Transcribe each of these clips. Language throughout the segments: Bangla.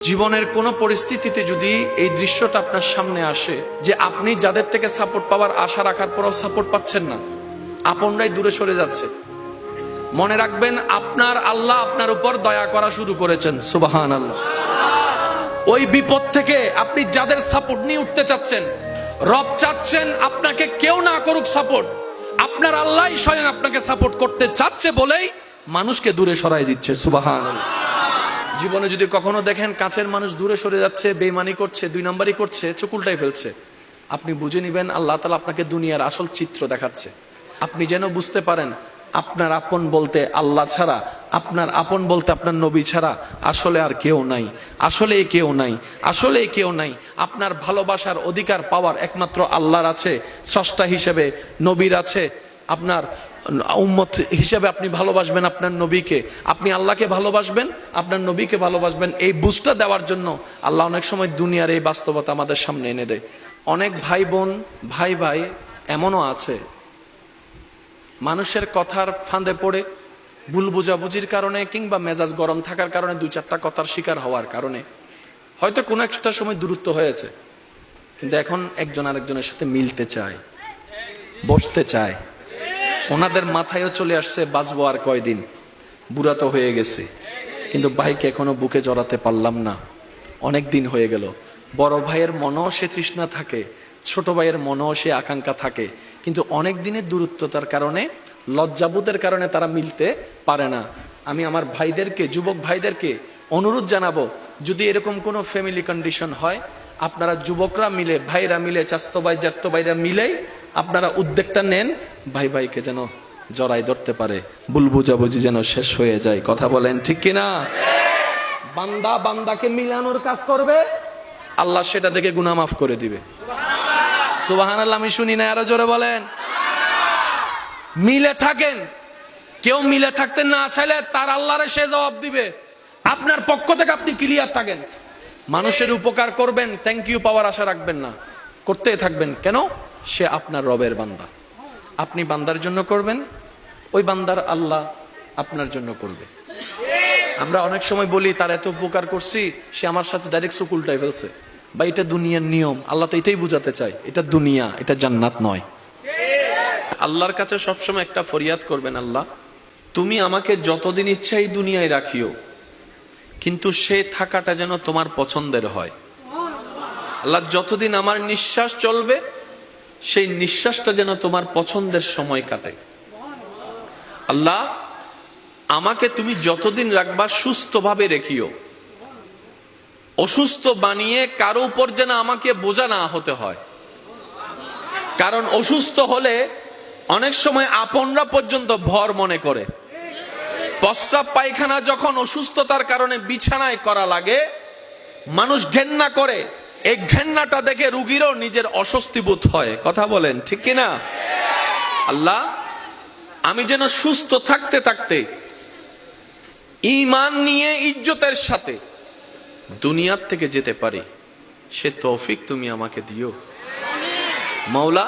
জীবনের কোনো পরিস্থিতিতে যদি এই দৃশ্যটা আপনার সামনে আসে যে আপনি যাদের থেকে সাপোর্ট পাওয়ার আশা রাখার পরও সাপোর্ট পাচ্ছেন না, আপনরাই দূরে সরে যাচ্ছে। মনে রাখবেন, আপনার আল্লাহ আপনার উপর দয়া করা শুরু করেছেন সুবাহান আল্লাহ ওই বিপদ থেকে আপনি যাদের সাপোর্ট নিয়ে উঠতে চাচ্ছেন, রব চাচ্ছেন আপনাকে কেউ না করুক সাপোর্ট আপনার আল্লাহ স্বয়ং আপনাকে সাপোর্ট করতে চাচ্ছে বলেই মানুষকে দূরে সরাই দিচ্ছে সুবাহান আল্লাহ জীবনে যদি কখনো দেখেন কাছের মানুষ দূরে সরে যাচ্ছে, বেইমানি করছে, দুই নাম্বারই করছে চোখ উল্টাই ফেলছে, আপনি বুঝে নিবেন আল্লাহ তালা আপনাকে দুনিয়ার আসল চিত্র দেখাচ্ছে। আপনি যেন বুঝতে পারেন, আপনার আপন বলতে আল্লাহ ছাড়া, আপনার আপন বলতে আপনার নবী ছাড়া আসলে আর কেউ নাই। আসলে কেউ নাই আসলে কেউ নাই। আপনার ভালোবাসার অধিকার পাওয়ার একমাত্র আল্লাহর আছে, স্রষ্টা হিসেবে নবীর আছে। আপনার উম্মত হিসেবে আপনি ভালোবাসবেন আপনার নবীকে। আপনি আল্লাহকে ভালোবাসবেন, আপনার নবীকে ভালোবাসবেন। এই বুঝটা দেওয়ার জন্য আল্লাহ অনেক সময় দুনিয়ার এই বাস্তবতা আমাদের সামনে এনে দেয়। অনেক ভাই বোন, ভাই ভাই এমনও আছে। মানুষের কথার ফাঁদে পড়ে, ভুল বোঝাবুঝির কারণে কিংবা মেজাজ গরম থাকার কারণে দুই চারটা কথার শিকার হওয়ার কারণে। হয়তো কোনো একটা সময় দূরত্ব হয়েছে, কিন্তু এখন একজন আরেকজনের সাথে মিলতে চায়, বসতে চায়। ওনাদের মাথায়ও চলে আসছে, বাঁচবো আর কয়দিন। বুড়া তো হয়ে গেছে। কিন্তু ভাইকে এখনও বুকে জড়াতে পারলাম না। অনেক দিন হয়ে গেল। বড় ভাইয়ের মনও সে তৃষ্ণা থাকে, ছোট ভাইয়ের মনও সে আকাঙ্ক্ষা থাকে। কিন্তু অনেক দিনের দূরত্বতার কারণে, লজ্জাবোধের কারণে তারা মিলতে পারে না। আমি আমার ভাইদেরকে, যুবক ভাইদেরকে অনুরোধ জানাব, যদি এরকম কোনো ফ্যামিলি কন্ডিশন হয়, আপনারা যুবকরা মিলে, ভাইরা মিলে চাস্তো ভাই, জাত্তো ভাইরা মিলেই আপনারা উদ্যোগটা নেন, ভাই ভাইকে যেন জড়াই ধরতে পারে। ভুল বুঝাবুঝি যেন শেষ হয়ে যায়। কথা বলেন ঠিক কিনা? বান্দা বান্দাকে মিলানোর কাজ করবে, আল্লাহ সেটা দেখে গুনাহ মাফ করে দিবে। সুবাহান আল্লাহ আমি শুনি না, আরও জোরে বলেন। মিলে থাকেন। কেউ মিলে থাকতে না চাইলে তার আল্লাহরে সে জবাব দিবে। আপনার পক্ষ থেকে আপনি ক্লিয়ার থাকেন। মানুষের উপকার করবেন থ্যাংক ইউ পাওয়ার আশা রাখবেন না। করতেই থাকবেন। কেন? সে আপনার রবের বান্দা। আপনি বান্দার জন্য করবেন, ওই বান্দার আল্লাহ আপনার জন্য করবে। আমরা অনেক সময় বলি, তার এত উপকার করছি, সে আমার সাথে ডাইরেক্ট চোখ উল্টাই ফেলছে। বা এটা দুনিয়ার নিয়ম, আল্লাহ তো এটাই বুঝাতে চায়, এটা দুনিয়া, এটা জান্নাত নয়। আল্লাহর কাছে সবসময় একটা ফরিয়াদ করবেন, আল্লাহ, তুমি আমাকে যতদিন ইচ্ছা এই দুনিয়ায় রাখিও, কিন্তু সে থাকাটা যেন তোমার পছন্দের হয়। আল্লাহ, যতদিন আমার নিঃশ্বাস চলবে সেই নিঃশ্বাসটা যেন তোমার পছন্দের সময় কাটে। আল্লাহ, আমাকে তুমি যতদিন রাখবা সুস্থভাবে রেখিও। অসুস্থ বানিয়ে কারও উপর যেন আমাকে বোঝা না হতে হয়। কারণ অসুস্থ হলে অনেক সময় আপনরা পর্যন্ত ভর মনে করে। প্রস্রাব পায়খানা যখন অসুস্থতার কারণে বিছানায় করা লাগে, মানুষ ঘেন্না করে। এই ঘেন্নাটা দেখে রুগীরও নিজের অস্বস্তি বোধ হয়। কথা বলেন, ঠিক কিনা? আল্লাহ, আমি যেন সুস্থ থাকতে থাকতে ইমান নিয়ে ইজ্জতের সাথে দুনিয়ার থেকে যেতে পারি। সে তৌফিক তুমি আমাকে দিও। মাওলা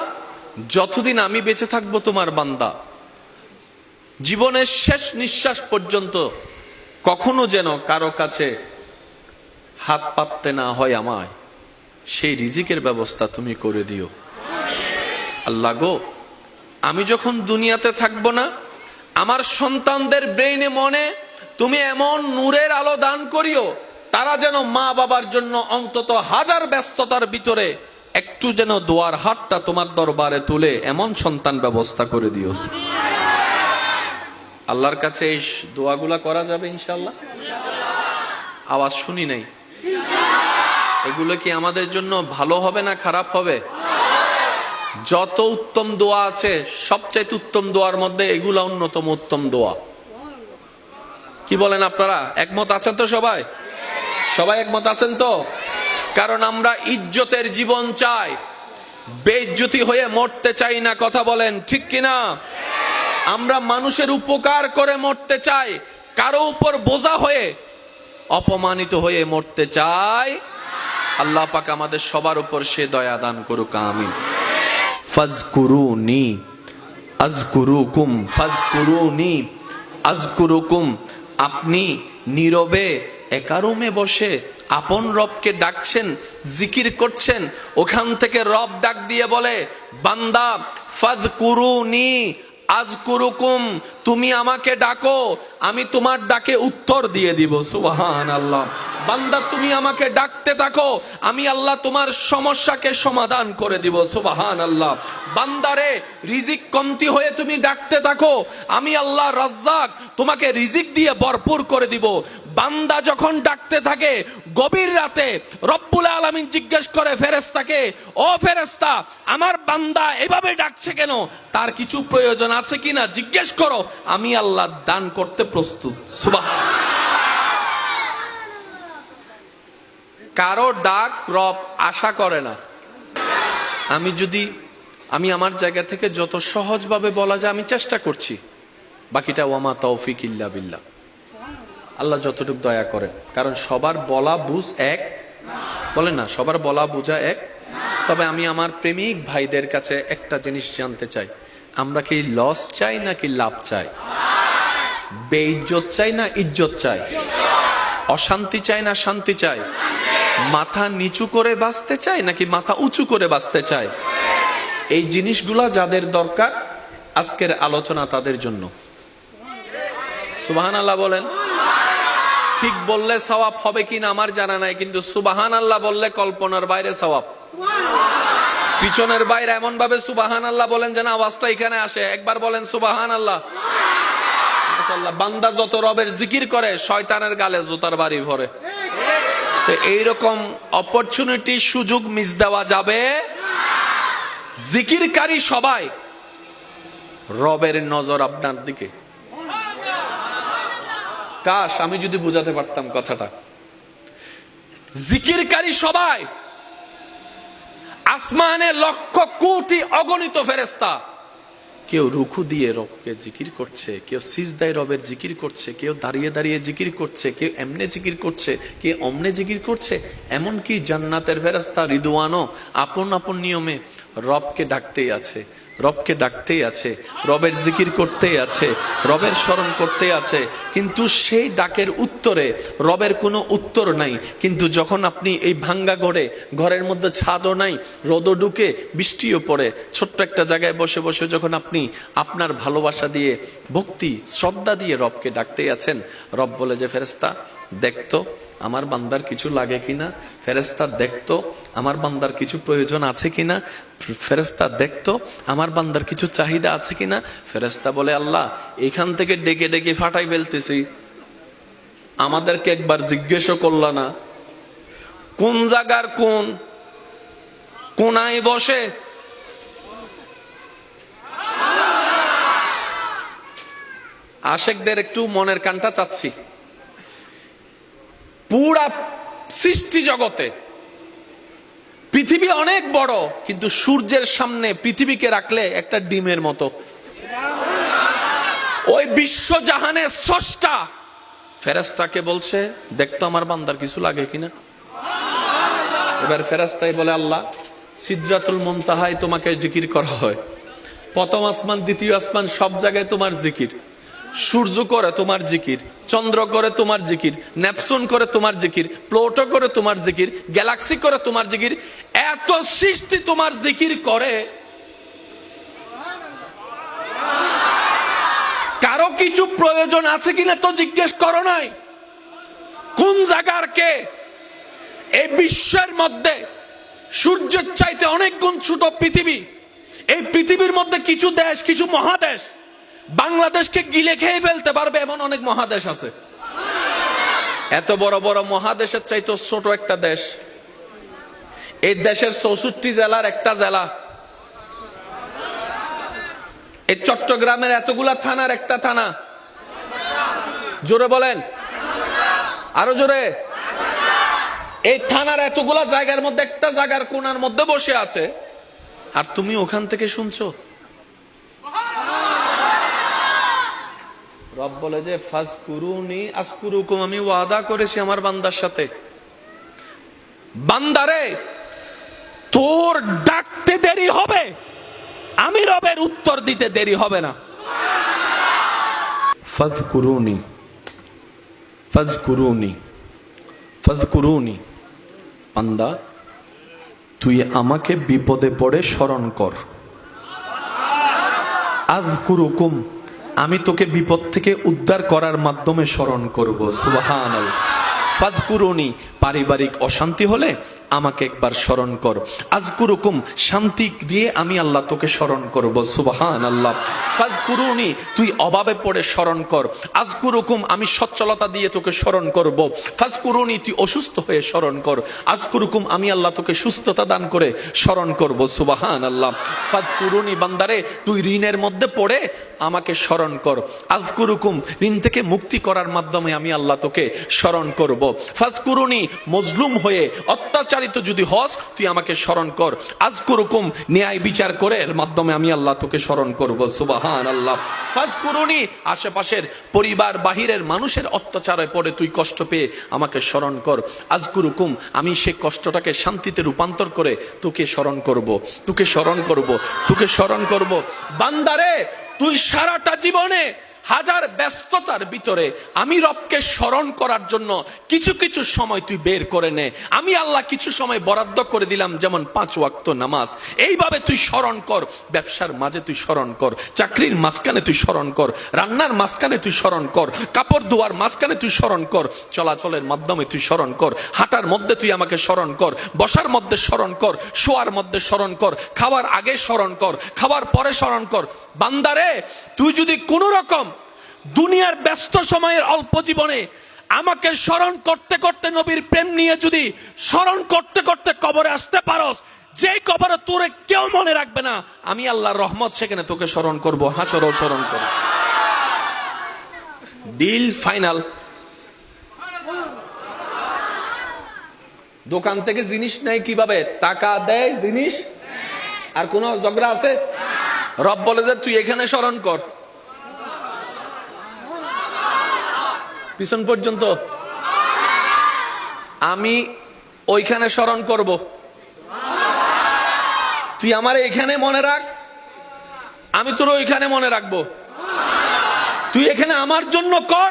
যতদিন আমি বেঁচে থাকব তোমার বান্দা, জীবনের শেষ নিঃশ্বাস পর্যন্ত কখনো যেন কারও কাছে হাত পাততে না হয় আমায়। সেই রিজিকের ব্যবস্থা তুমি করে দিও। আল্লাহ গো, আমি যখন দুনিয়াতে থাকব না, আমার সন্তানদের ব্রেইনে মনে তুমি এমন নূরের আলো দান করিও, তারা যেন মা বাবার জন্য অন্তত হাজার ব্যস্ততার ভিতরে একটু যেন দোয়ার হাতটা তোমার দরবারে তুলে এমন সন্তান ব্যবস্থা করে দিও। আল্লাহর কাছে এই দোয়াগুলা করা যাবে ইনশাল্লাহ আওয়াজ শুনি নাই। এগুলো কি আমাদের জন্য ভালো হবে না খারাপ হবে? যত উত্তম দোয়া আছে, সবচাইতে উত্তম দোয়ার মধ্যে এগুলা অন্যতম উত্তম দোয়া। কি বলেন আপনারা? একমত আছেন তো সবাই? সবাই একমত আছেন তো? কারণ আমরা ইজ্জতের জীবন চাই। বেইজ্জতি হয়ে মরতে চাই না, কথা বলেন, ঠিক কিনা? আমরা মানুষের উপকার করে মরতে চাই। কারও উপর বোঝা হয়ে, অপমানিত হয়ে মরতে চাই। আল্লাহ পাক আমাদের সবার উপর সে দয়া দান করুক, আমিন। ফাজকুরুনি, আজকুরুকুম ফাজকুরুনি, আজকুরুকুম। আপনি নীরবে একা রুমে বসে আপন রবকে ডাকছেন, জিকির করছেন, ওখান থেকে রব ডাক দিয়ে বলে, বান্দা ফাদ কুরুনি আজ কুরুকুম তুমি আমাকে ডাকো, আমি তোমার ডাকে উত্তর দিয়ে দিব সুবাহান আল্লাহ বান্দা, তুমি আমাকে ডাকতে থাকো, আমি আল্লাহ তোমার সমস্যাকে সমাধান করে দিব সুবাহান আল্লাহ বান্দারে রিজিক কমতি হয়ে তুমি ডাকতে থাকো, আমি আল্লাহ রাজ্জাক তোমাকে রিজিক দিয়ে ভরপুর করে দিব। বান্দা যখন ডাকতে থাকে, গভীর রাতে রব্বুল আলামিন জিজ্ঞেস করে ফেরেস্তাকে ও ফেরেস্তা আমার বান্দা এভাবে ডাকছে কেন? তার কিছু প্রয়োজন আছে কিনা? জিজ্ঞেস করো, আমি আল্লাহ দান করতে প্রস্তুত। সুবাহ কারও ডাক রব আশা করে না। আমি যদি, আমি আমার জায়গা থেকে যত সহজভাবে বলা যায় আমি চেষ্টা করছি। বাকিটা ওয়ামা তৌফিক ইল্লা বিল্লাহ। আল্লাহ যতটুকু দয়া করেন। কারণ সবার বলা বুঝ এক। বলেন না, সবার বলা বোঝা এক। তবে আমি আমার প্রেমিক ভাইদের কাছে একটা জিনিস জানতে চাই। আমরা কি লস চাই নাকি লাভ চাই? বেইজ্জত চাই না ইজ্জত চাই? অশান্তি চাই না শান্তি চাই? মাথা নিচু করে বাঁচতে চায় নাকি মাথা উঁচু করে বাঁচতে চায়? এই জিনিসগুলা যাদের দরকার, আজকের আলোচনা তাদের জন্য। সুবাহান আল্লাহ বলেন, ঠিক বললে সওয়াব হবে কিনা আমার জানা নাই, কিন্তু সুবাহান আল্লাহ বললে কল্পনার বাইরে সওয়াব। পিছনের বাইরে এমন ভাবে সুবাহান আল্লাহ বলেন যেন আওয়াজটা এখানে আসে। একবার বলেন সুবাহান আল্লাহ বান্দা যত রবের জিকির করে, শয়তানের গালে জুতার বাড়ি ভরে। তো এইরকম অপরচুনিটি সুযোগ মিস দেওয়া যাবে। জিকিরকারী সবাই, রবের নজর আপনার দিকে। কাশ, আমি যদি বুঝাতে পারতাম কথাটা। জিকিরকারী সবাই, আসমানে লক্ষ কোটি অগণিত ফেরেস্তা কেউ রুখু দিয়ে রবকে জিকির করছে, কেউ সিজদায় রবের জিকির করছে, কেউ দাঁড়িয়ে দাঁড়িয়ে জিকির করছে, কেউ এমনে জিকির করছে কেউ অমনে জিকির করছে, এমনকি জান্নাতের ফেরাস্তা রিদুয়ানও আপন আপন নিয়মে রবকে ডাকতেই আছে। রবকে ডাকতেই আছে, রবের জিকির করতেই আছে, রবের স্মরণ করতেই আছে, কিন্তু সেই ডাকের উত্তরে রবের কোনো উত্তর নাই। কিন্তু যখন আপনি এই ভাঙ্গা ঘরে, ঘরের মধ্যে ছাদও নাই, রোদও ঢুকে, বৃষ্টিও পড়ে, ছোট্ট একটা জায়গায় বসে বসে যখন আপনি আপনার ভালোবাসা দিয়ে, ভক্তি, শ্রদ্ধা দিয়ে রবকে ডাকতেই আছেন, রব বলে যে ফেরেস্তা দেখতো আমার বান্দার কিছু লাগে কিনা? ফেরেস্তা দেখতো, আমার বান্দার কিছু প্রয়োজন আছে কিনা? ফেরেস্তা দেখতো, আমার বান্দার কিছু চাহিদা আছে কিনা? ফেরেস্তা বলে, আল্লাহ এখান থেকে ডেকে ডেকে ফাটাই ফেলতেছি। আমাদেরকে একবার জিজ্ঞেসও করলা না। কোন জায়গার কোন? কোনায় বসে? আশেকদের একটু মনের কানটা চাচ্ছি। পুরা সৃষ্টি জগতে। পৃথিবী অনেক বড়, কিন্তু সূর্যের সামনে পৃথিবীকে রাখলে একটা ডিমের মতো। ওই বিশ্ব জাহানের স্রষ্টা। ফেরেস্তাকে বলছে দেখতো আমার বান্দার কিছু লাগে কিনা? এবার ফেরেস্তাই বলে, আল্লাহ, সিদ্রাতুল মুনতাহায় তোমাকে জিকির করা হয়। প্রথম আসমান, দ্বিতীয় আসমান, সব জায়গায় তোমার জিকির। সূর্য করে তোমার জিকির, চন্দ্র করে তোমার জিকির নেপসুন করে তোমার জিকির, প্লোটো করে তোমার জিকির, গ্যালাক্সি করে তোমার জিকির, এত সৃষ্টি তোমার জিকির করে। কারও কিছু প্রয়োজন আছে কিনা তো জিজ্ঞেস করো নাই। কোন জায়গার কে? এই বিশ্বের মধ্যে সূর্যের চাইতে অনেক গুণ ছোট পৃথিবী। এই পৃথিবীর মধ্যে কিছু দেশ, কিছু মহাদেশ। বাংলাদেশকে গিলে খেয়ে ফেলতে পারবে এমন অনেক মহাদেশ আছে। এত বড় বড় মহাদেশের চাইতে ছোট একটা দেশ। এই দেশের চৌষট্টি জেলার একটা জেলা। এই চট্টগ্রামের এতগুলা থানার একটা থানা। জোরে বলেন। আরও জোরে। এই থানার এতগুলা জায়গার মধ্যে একটা জায়গার কোনার মধ্যে বসে আছে। আর তুমি ওখান থেকে শুনছো? রব বলে যে ফাজ কুরুনি আসকুরুকুম আমি ওয়াদা করেছি আমার বান্দার সাথে। বান্দারে, তোর ডাকতে দেরি হবে, আমি রবের উত্তর দিতে দেরি হবে না। ফাজ কুরুনি ফাজ কুরুনি ফাজকুরুনি। পান্দা তুই আমাকে বিপদে পড়ে স্মরণ কর। আজকুরুকুম আমি তোকে বিপদ থেকে উদ্ধার করার মাধ্যমে স্মরণ করব ফাদকুরুনি পারিবারিক অশান্তি হলে আমাকে একবার স্মরণ কর। আজকুরুকুম, শান্তি দিয়ে আমি আল্লাহ তোকে স্মরণ করব সুবাহান আল্লাহ ফাদকুরুনি তুই অভাবে পড়ে স্মরণ কর। আজকুরুকুম, আমি সচ্ছলতা দিয়ে তোকে স্মরণ করব। ফাজকুরুনি, তুই অসুস্থ হয়ে স্মরণ কর। আজকুরুকুম, আমি আল্লাহ তোকে সুস্থতা দান করে স্মরণ করব সুবাহান আল্লাহ ফাদকুরুনি বান্দারে, তুই ঋণের মধ্যে পড়ে আমাকে স্মরণ কর। আজকুরুকুম, ঋণ থেকে মুক্তি করার মাধ্যমে আমি আল্লাহ তোকে স্মরণ করব। ফাজকুরুনি, মজলুম হয়ে অত্যাচারিত যদি হস, তুই আমাকে স্মরণ কর। আজকুরুকুম, ন্যায় বিচার করে এর মাধ্যমে আমি আল্লাহ তোকে স্মরণ করব। সুবাহান আল্লাহ ফাজকুরুনি, আশেপাশের পরিবার বাহিরের মানুষের অত্যাচারে পড়ে তুই কষ্ট পেয়ে আমাকে স্মরণ কর। আজকুরুকুম, আমি সে কষ্টটাকে শান্তিতে রূপান্তর করে তোকে স্মরণ করব। তোকে স্মরণ করব। তোকে স্মরণ করব। বান্দারে, তুই সারাটা জীবনে হাজার ব্যস্ততার ভিতরে আমি রবকে স্মরণ করার জন্য কিছু কিছু সময় তুই বের করে নে আমি আল্লাহ কিছু সময় বরাদ্দ করে দিলাম যেমন পাঁচ ওয়াক্ত নামাজ এইভাবে তুই স্মরণ কর ব্যবসার মাঝে তুই স্মরণ কর চাকরির মাঝখানে তুই স্মরণ কর রান্নার মাঝখানে তুই স্মরণ কর কাপড় ধোয়ার মাঝখানে তুই স্মরণ কর চলাচলের মাধ্যমে তুই স্মরণ কর হাঁটার মধ্যে তুই আমাকে স্মরণ কর বসার মধ্যে স্মরণ কর শোয়ার মধ্যে স্মরণ কর খাওয়ার আগে স্মরণ কর খাওয়ার পরে স্মরণ কর বান্দারে তুই যদি কোনো রকম দুনিয়ার ব্যস্ত সময়ের অল্প জীবনে আমাকে স্মরণ করতে করতে নবীর প্রেম নিয়ে যদি স্মরণ করতে করতে কবরে আসতে পারস যে কবরে তোরে কেউ মনে রাখবে না, আমি আল্লাহর রহমত সেখানে তোকে স্মরণ করব। হাঁচর স্মরণ করব ডিল ফাইনাল দোকান থেকে জিনিস নেয় কীভাবে? টাকা দেয় জিনিস? আর কোন ঝগড়া আছে? রব বলে যে, তুই এখানে স্মরণ কর। পিছন পর্যন্ত। আমি ওইখানে স্মরণ করব। তুই আমার এখানে মনে রাখ। আমি তোর ওইখানে মনে রাখব। তুই এখানে আমার জন্য কর।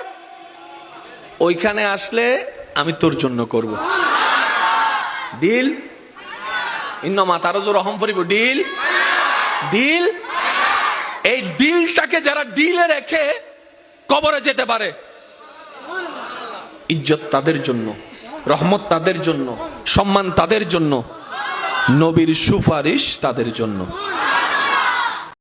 ওইখানে আসলে আমি তোর জন্য করব। ডিল? ইন্নমা তারও জোর রহম ফরিব ডিল? ডিল? এই ডিলটাকে যারা ডিলে রেখে কবরে যেতে পারে ইজ্জত তাদের জন্য রহমত তাদের জন্য সম্মান তাদের জন্য নবীর সুপারিশ তাদের জন্য।